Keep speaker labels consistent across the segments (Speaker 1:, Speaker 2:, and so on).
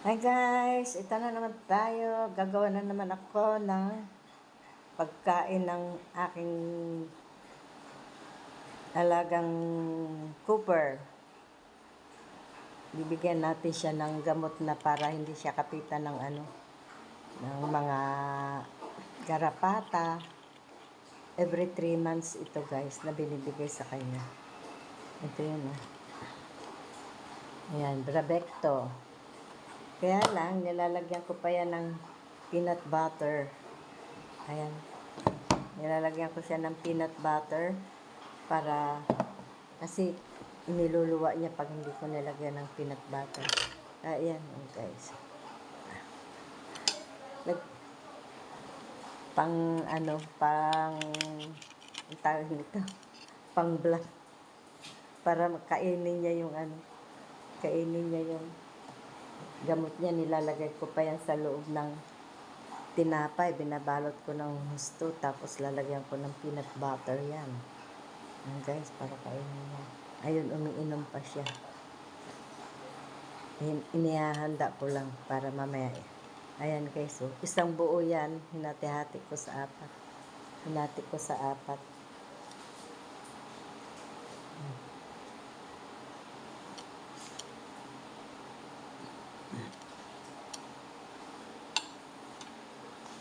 Speaker 1: Hi guys, ito na naman tayo. Gagawa na naman ako ng pagkain ng aking alagang Cooper. Bibigyan natin siya ng gamot na para hindi siya kapitan ng ano, ng mga garapata. Every 3 months ito guys na binibigay sa kanya. Ito yun oh. Ayan, Brabecto. Kaya lang, nilalagyan ko pa yan ng peanut butter. Ayan. Nilalagyan ko siya ng peanut butter para kasi niluluwa niya pag hindi ko nilagyan ng peanut butter. Ayan, oh, guys. Nag, pang ano, pang ang tawag nito, pang black para makainin niya yung ano, kainin niya yung gamot niya, nilalagay ko pa yan sa loob ng tinapay. Binabalot ko ng husto, tapos lalagyan ko ng peanut butter yan. Yan guys, para kainin niya. Ayun, umiinom pa siya. In- Inihahanda ko lang para mamaya. Ayan guys, so, isang buo yan, hinati-hati ko sa apat. Hinati ko sa apat.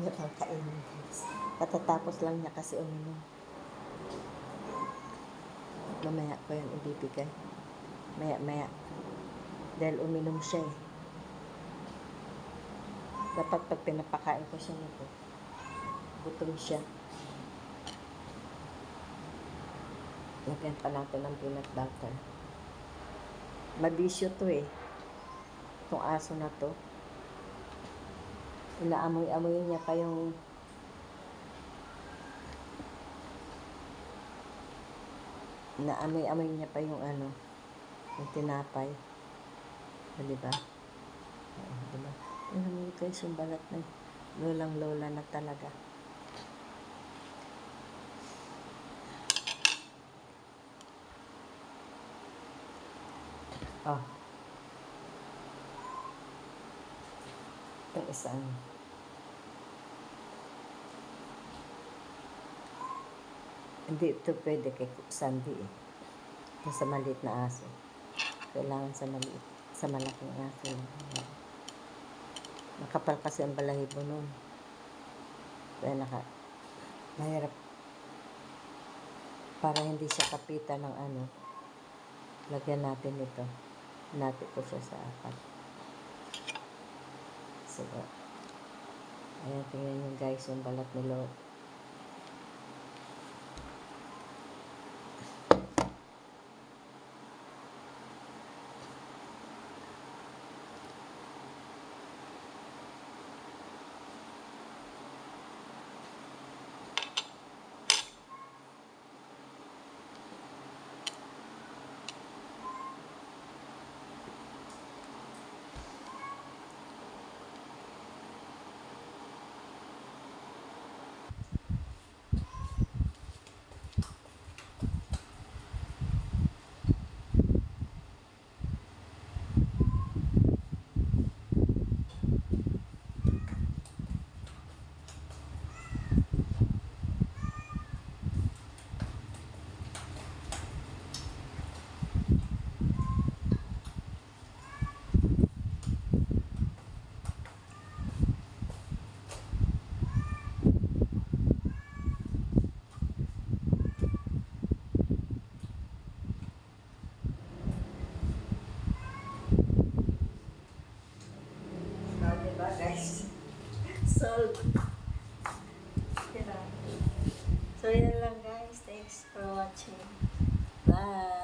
Speaker 1: Ayaw niya pang kainin, guys. Katatapos lang niya kasi uminom. Mamaya ko yan ibibigay. Maya, maya. Dahil uminom siya eh. Dapat pag pinapakain ko siya nito, gutom siya. Lagyan pa natin ng peanut butter. Mabisyo to eh. Itong aso na to. Inaamoy-amoy niya pa yung naamoy-amoy niya pa yung ano, yung tinapay. O, di ba? Oo, di ba? Alam mo guys, yung balat na lolang lola na talaga. Oh. Yung isang Hindi ito pwede kay Sandy eh. Sa maliit na aso. Kailangan sa maliit. Sa malaking aso. Makapal kasi ang balahibo nun. Kaya naka, mahirap. Para hindi siya kapitan ng ano, lagyan natin ito. Natin ko siya sa apat. So, ayan, tingnan nyo guys, yung balat ni Lord. So, yun lang guys. Thanks for watching. Bye!